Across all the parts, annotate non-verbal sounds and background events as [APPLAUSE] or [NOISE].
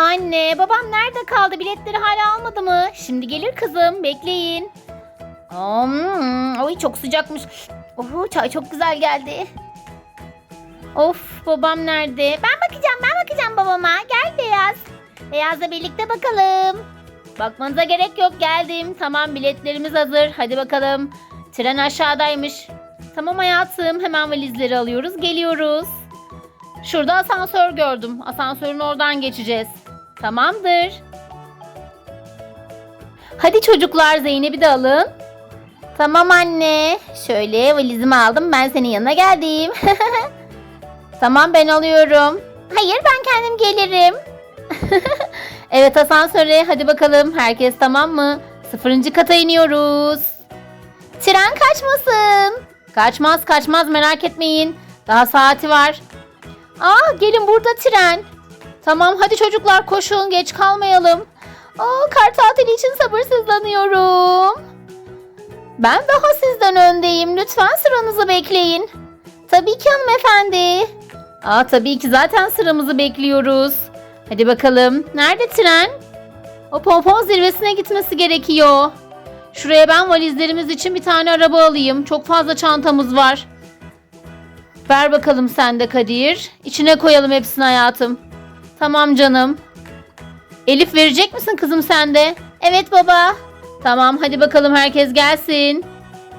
Anne, babam nerede kaldı? Biletleri hala almadı mı? Şimdi gelir kızım, bekleyin. Hmm, oy çok sıcakmış. Oho, çay çok güzel geldi. Of, babam nerede? Ben bakacağım, ben bakacağım babama. Gel Beyaz. Beyaz'la birlikte bakalım. Bakmanıza gerek yok, geldim. Tamam, biletlerimiz hazır. Hadi bakalım. Tren aşağıdaymış. Tamam hayatım, hemen valizleri alıyoruz, geliyoruz. Şurada asansör gördüm. Asansörün oradan geçeceğiz. Tamamdır. Hadi çocuklar Zeynep'i de alın. Tamam anne. Şöyle valizimi aldım. Ben senin yanına geldim. [LAUGHS] tamam ben alıyorum. Hayır ben kendim gelirim. [LAUGHS] evet asansöre hadi bakalım. Herkes tamam mı? Sıfırıncı kata iniyoruz. Tren kaçmasın. Kaçmaz kaçmaz merak etmeyin. Daha saati var. Aa gelin burada tren. Tamam hadi çocuklar koşun geç kalmayalım. Aa kar tatili için sabırsızlanıyorum. Ben daha sizden öndeyim. Lütfen sıranızı bekleyin. Tabii ki hanımefendi. Aa tabii ki zaten sıramızı bekliyoruz. Hadi bakalım. Nerede tren? O pompon zirvesine gitmesi gerekiyor. Şuraya ben valizlerimiz için bir tane araba alayım. Çok fazla çantamız var. Ver bakalım sen de Kadir. İçine koyalım hepsini hayatım. Tamam canım. Elif verecek misin kızım sen de? Evet baba. Tamam hadi bakalım herkes gelsin.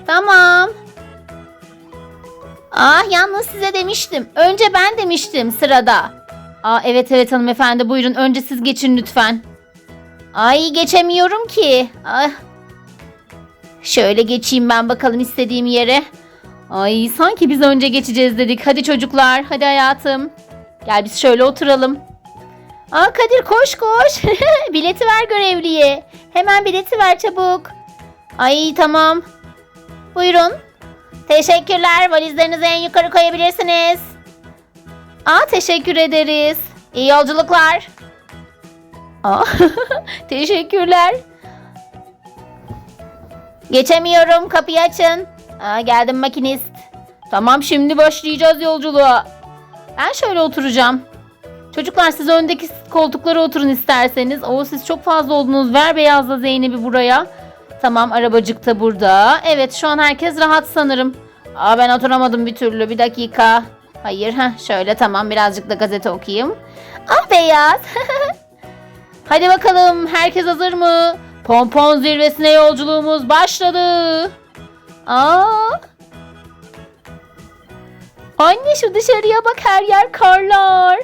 Tamam. Ah yalnız size demiştim. Önce ben demiştim sırada. Aa evet evet hanımefendi buyurun önce siz geçin lütfen. Ay geçemiyorum ki. Ah. Şöyle geçeyim ben bakalım istediğim yere. Ay sanki biz önce geçeceğiz dedik. Hadi çocuklar, hadi hayatım. Gel biz şöyle oturalım. Aa Kadir koş koş. [LAUGHS] bileti ver görevliye. Hemen bileti ver çabuk. Ay tamam. Buyurun. Teşekkürler. Valizlerinizi en yukarı koyabilirsiniz. Aa teşekkür ederiz. İyi yolculuklar. Aa [LAUGHS] teşekkürler. Geçemiyorum. Kapıyı açın. Aa, geldim makinist. Tamam şimdi başlayacağız yolculuğa. Ben şöyle oturacağım. Çocuklar siz öndeki koltuklara oturun isterseniz. Oo siz çok fazla oldunuz. Ver Beyaz'la Zeynep'i buraya. Tamam arabacık da burada. Evet şu an herkes rahat sanırım. Aa ben oturamadım bir türlü. Bir dakika. Hayır ha şöyle tamam birazcık da gazete okuyayım. Ah Beyaz. [LAUGHS] Hadi bakalım herkes hazır mı? Pompon zirvesine yolculuğumuz başladı. Aa. Anne şu dışarıya bak her yer karlar.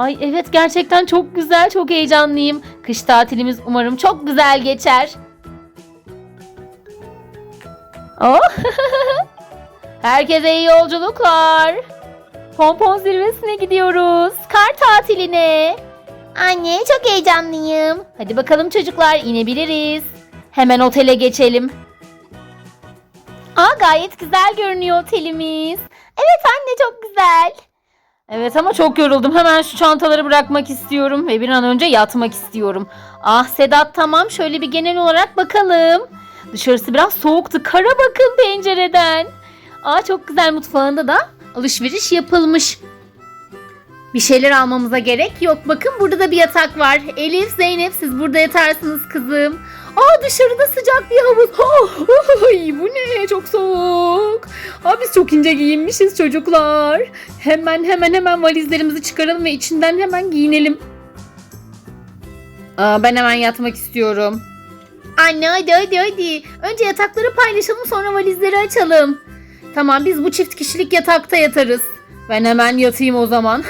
Ay evet gerçekten çok güzel, çok heyecanlıyım. Kış tatilimiz umarım çok güzel geçer. Oh. [LAUGHS] Herkese iyi yolculuklar. Pompon zirvesine gidiyoruz. Kar tatiline. Anne çok heyecanlıyım. Hadi bakalım çocuklar inebiliriz. Hemen otele geçelim. Aa gayet güzel görünüyor otelimiz. Evet anne çok güzel. Evet ama çok yoruldum. Hemen şu çantaları bırakmak istiyorum ve bir an önce yatmak istiyorum. Ah Sedat tamam şöyle bir genel olarak bakalım. Dışarısı biraz soğuktu. Kara bakın pencereden. Aa çok güzel mutfağında da alışveriş yapılmış. Bir şeyler almamıza gerek yok. Bakın burada da bir yatak var. Elif, Zeynep siz burada yatarsınız kızım. Aa dışarıda sıcak bir havuz. Oh, [LAUGHS] ay, bu ne? Çok soğuk. Aa biz çok ince giyinmişiz çocuklar. Hemen hemen hemen valizlerimizi çıkaralım ve içinden hemen giyinelim. Aa, ben hemen yatmak istiyorum. Anne hadi hadi hadi. Önce yatakları paylaşalım sonra valizleri açalım. Tamam biz bu çift kişilik yatakta yatarız. Ben hemen yatayım o zaman.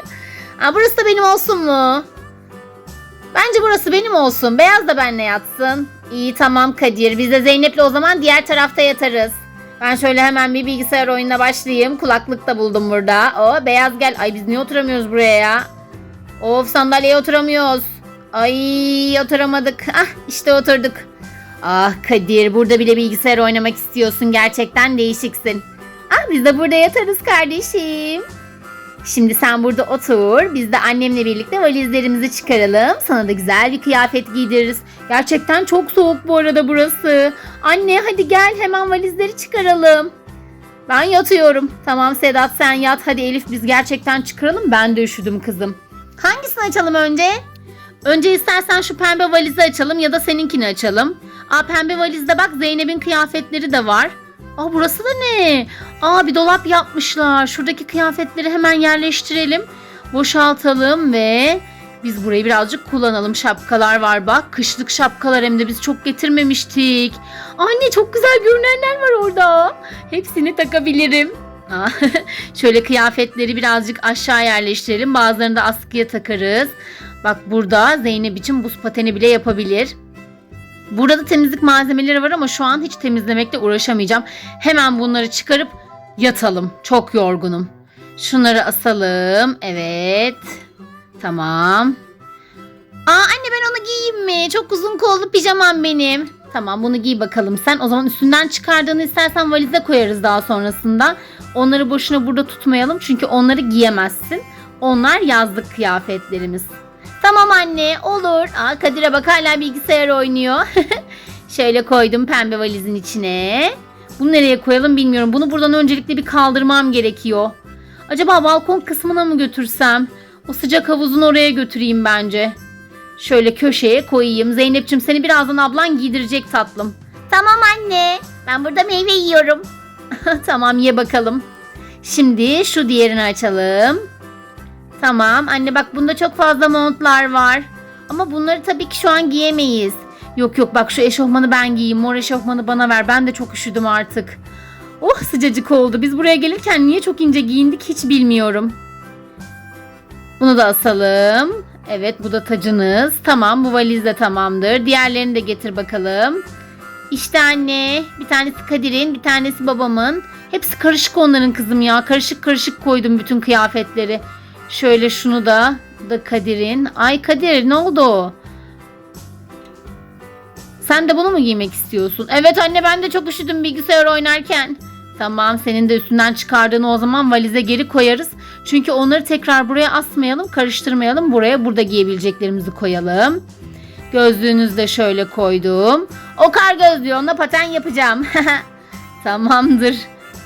[LAUGHS] Aa, burası da benim olsun mu? Bence burası benim olsun. Beyaz da benle yatsın. İyi tamam Kadir. Biz de Zeynep'le o zaman diğer tarafta yatarız. Ben şöyle hemen bir bilgisayar oyununa başlayayım. Kulaklık da buldum burada. O beyaz gel. Ay biz niye oturamıyoruz buraya ya? Of sandalyeye oturamıyoruz. Ay oturamadık. Ah işte oturduk. Ah Kadir burada bile bilgisayar oynamak istiyorsun. Gerçekten değişiksin. Ah biz de burada yatarız kardeşim. Şimdi sen burada otur. Biz de annemle birlikte valizlerimizi çıkaralım. Sana da güzel bir kıyafet giydiririz. Gerçekten çok soğuk bu arada burası. Anne hadi gel hemen valizleri çıkaralım. Ben yatıyorum. Tamam Sedat sen yat. Hadi Elif biz gerçekten çıkaralım. Ben de üşüdüm kızım. Hangisini açalım önce? Önce istersen şu pembe valizi açalım ya da seninkini açalım. Aa pembe valizde bak Zeynep'in kıyafetleri de var. Aa burası da ne? Aa bir dolap yapmışlar. Şuradaki kıyafetleri hemen yerleştirelim. Boşaltalım ve biz burayı birazcık kullanalım. Şapkalar var bak. Kışlık şapkalar hem de biz çok getirmemiştik. Anne çok güzel görünenler var orada. Hepsini takabilirim. [LAUGHS] Şöyle kıyafetleri birazcık aşağı yerleştirelim. Bazılarını da askıya takarız. Bak burada Zeynep için buz pateni bile yapabilir. Burada temizlik malzemeleri var ama şu an hiç temizlemekle uğraşamayacağım. Hemen bunları çıkarıp yatalım. Çok yorgunum. Şunları asalım. Evet. Tamam. Aa anne ben onu giyeyim mi? Çok uzun kollu pijamam benim. Tamam bunu giy bakalım sen. O zaman üstünden çıkardığını istersen valize koyarız daha sonrasında. Onları boşuna burada tutmayalım çünkü onları giyemezsin. Onlar yazlık kıyafetlerimiz. Tamam anne olur. Aa, Kadir'e bak hala bilgisayar oynuyor. [LAUGHS] Şöyle koydum pembe valizin içine. Bunu nereye koyalım bilmiyorum. Bunu buradan öncelikle bir kaldırmam gerekiyor. Acaba balkon kısmına mı götürsem? O sıcak havuzun oraya götüreyim bence. Şöyle köşeye koyayım. Zeynep'ciğim seni birazdan ablan giydirecek tatlım. Tamam anne. Ben burada meyve yiyorum. [LAUGHS] tamam ye bakalım. Şimdi şu diğerini açalım. Tamam anne bak bunda çok fazla montlar var. Ama bunları tabii ki şu an giyemeyiz. Yok yok bak şu eşofmanı ben giyeyim. Mor eşofmanı bana ver. Ben de çok üşüdüm artık. Oh sıcacık oldu. Biz buraya gelirken niye çok ince giyindik hiç bilmiyorum. Bunu da asalım. Evet bu da tacınız. Tamam bu valiz de tamamdır. Diğerlerini de getir bakalım. İşte anne. Bir tanesi Kadir'in, bir tanesi babamın. Hepsi karışık onların kızım ya. Karışık karışık koydum bütün kıyafetleri. Şöyle şunu da. Da Kadir'in. Ay Kadir ne oldu? Sen de bunu mu giymek istiyorsun? Evet anne ben de çok üşüdüm bilgisayar oynarken. Tamam senin de üstünden çıkardığını o zaman valize geri koyarız. Çünkü onları tekrar buraya asmayalım, karıştırmayalım. Buraya burada giyebileceklerimizi koyalım. Gözlüğünüzü de şöyle koydum. O kar gözlüğü onunla paten yapacağım. [LAUGHS] Tamamdır.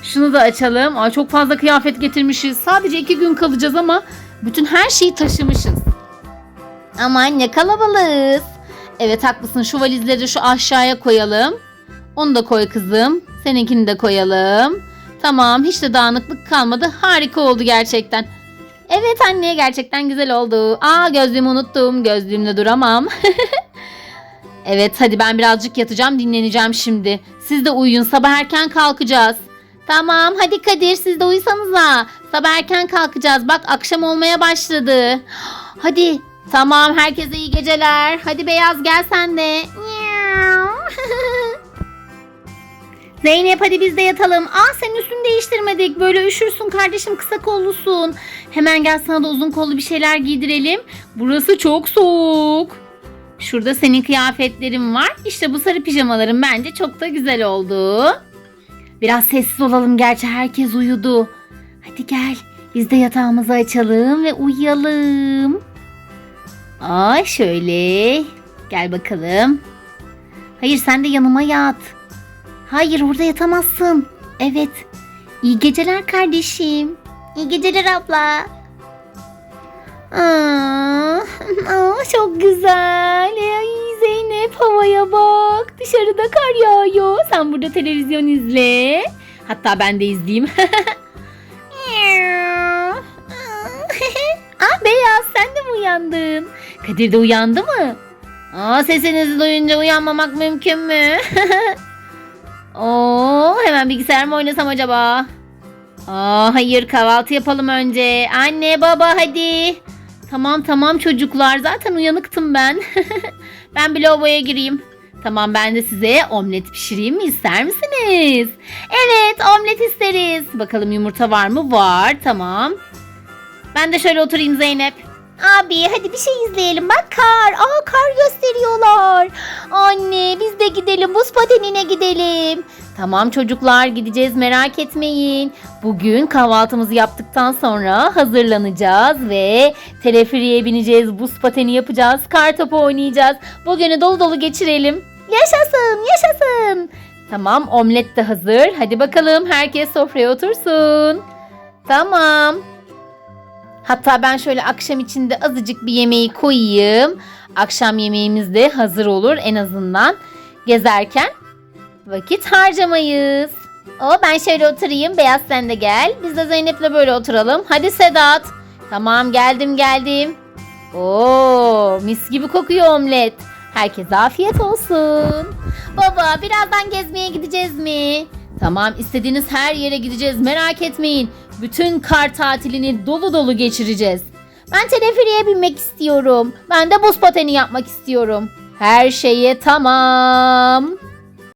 Şunu da açalım. Ay çok fazla kıyafet getirmişiz. Sadece iki gün kalacağız ama bütün her şeyi taşımışız. Aman ne kalabalığız. Evet haklısın şu valizleri şu aşağıya koyalım. Onu da koy kızım. Seninkini de koyalım. Tamam hiç de dağınıklık kalmadı. Harika oldu gerçekten. Evet anne gerçekten güzel oldu. Aa gözlüğümü unuttum. Gözlüğümle duramam. [LAUGHS] evet hadi ben birazcık yatacağım dinleneceğim şimdi. Siz de uyuyun sabah erken kalkacağız. Tamam hadi Kadir siz de uyusanıza. Sabah erken kalkacağız. Bak akşam olmaya başladı. [GASPS] Hadi tamam herkese iyi geceler. Hadi Beyaz gel sen de. [LAUGHS] Zeynep hadi biz de yatalım. Aa sen üstünü değiştirmedik. Böyle üşürsün kardeşim kısa kollusun. Hemen gel sana da uzun kollu bir şeyler giydirelim. Burası çok soğuk. Şurada senin kıyafetlerin var. İşte bu sarı pijamaların bence çok da güzel oldu. Biraz sessiz olalım gerçi herkes uyudu. Hadi gel biz de yatağımızı açalım ve uyuyalım. Ay şöyle. Gel bakalım. Hayır sen de yanıma yat. Hayır orada yatamazsın. Evet. İyi geceler kardeşim. İyi geceler abla. Aa, aa, çok güzel. Ay Zeynep havaya bak. Dışarıda kar yağıyor. Sen burada televizyon izle. Hatta ben de izleyeyim. [LAUGHS] Kadir de uyandı mı? Aa sesinizi duyunca uyanmamak mümkün mü? [LAUGHS] Oo, hemen bilgisayar mı oynasam acaba? Aa, hayır kahvaltı yapalım önce. Anne baba hadi. Tamam tamam çocuklar zaten uyanıktım ben. [LAUGHS] ben bir lavaboya gireyim. Tamam ben de size omlet pişireyim mi ister misiniz? Evet omlet isteriz. Bakalım yumurta var mı? Var tamam. Ben de şöyle oturayım Zeynep. Abi hadi bir şey izleyelim. Bak kar. Aa kar gösteriyorlar. Anne biz de gidelim. Buz patenine gidelim. Tamam çocuklar gideceğiz merak etmeyin. Bugün kahvaltımızı yaptıktan sonra hazırlanacağız ve teleferiye bineceğiz. Buz pateni yapacağız. Kar topu oynayacağız. Bugünü dolu dolu geçirelim. Yaşasın yaşasın. Tamam omlet de hazır. Hadi bakalım herkes sofraya otursun. Tamam. Hatta ben şöyle akşam içinde azıcık bir yemeği koyayım. Akşam yemeğimiz de hazır olur en azından. Gezerken vakit harcamayız. O ben şöyle oturayım. Beyaz sen de gel. Biz de Zeynep'le böyle oturalım. Hadi Sedat. Tamam geldim geldim. Oo mis gibi kokuyor omlet. Herkese afiyet olsun. Baba birazdan gezmeye gideceğiz mi? Tamam istediğiniz her yere gideceğiz merak etmeyin. Bütün kar tatilini dolu dolu geçireceğiz. Ben teleferiye binmek istiyorum. Ben de buz pateni yapmak istiyorum. Her şeye tamam.